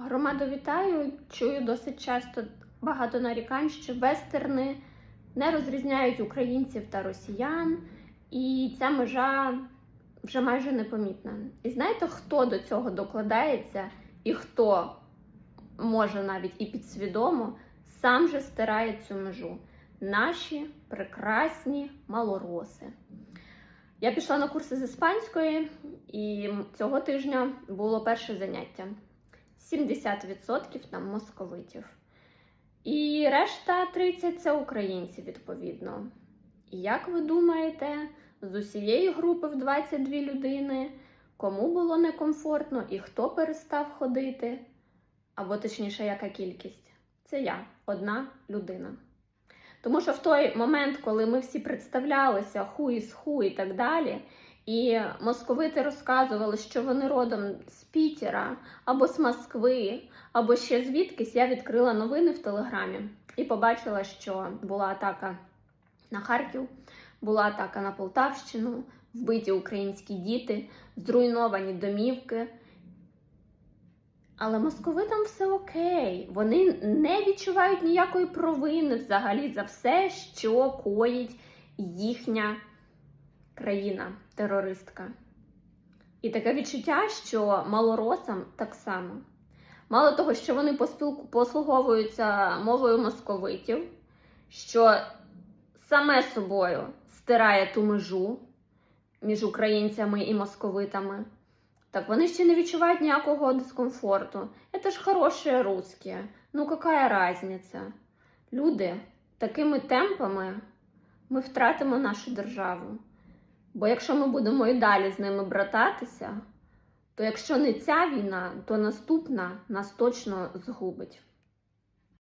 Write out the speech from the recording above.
Громаду вітаю. Чую досить часто багато нарікань, що вестерни не розрізняють українців та росіян, і ця межа вже майже непомітна. І знаєте, хто до цього докладається, і хто може навіть і підсвідомо сам же стирає цю межу? Наші прекрасні малороси. Я пішла на курси з іспанської, і цього тижня було перше заняття. 70% там московитів. І решта 30% це українці, відповідно. І як ви думаєте, з усієї групи в 22 людини, кому було некомфортно і хто перестав ходити? Або точніше, яка кількість? Це я, одна людина. Тому що в той момент, коли ми всі представлялися ху із ху і так далі, і московити розказували, що вони родом з Пітера або з Москви, або ще звідкись, я відкрила новини в Телеграмі і побачила, що була атака на Харків, була атака на Полтавщину, вбиті українські діти, зруйновані домівки. Але московитам все окей. Вони не відчувають ніякої провини взагалі за все, що коїть їхня країна терористка. І таке відчуття, що малоросам так само. Мало того, що вони поспілку послуговуються мовою московитів, що саме собою стирає ту межу між українцями і московитами. Так вони ще не відчувають ніякого дискомфорту. Это ж хороші русські. Ну, какая разниця? Люди, такими темпами ми втратимо нашу державу. Бо якщо ми будемо і далі з ними брататися, то якщо не ця війна, то наступна нас точно згубить.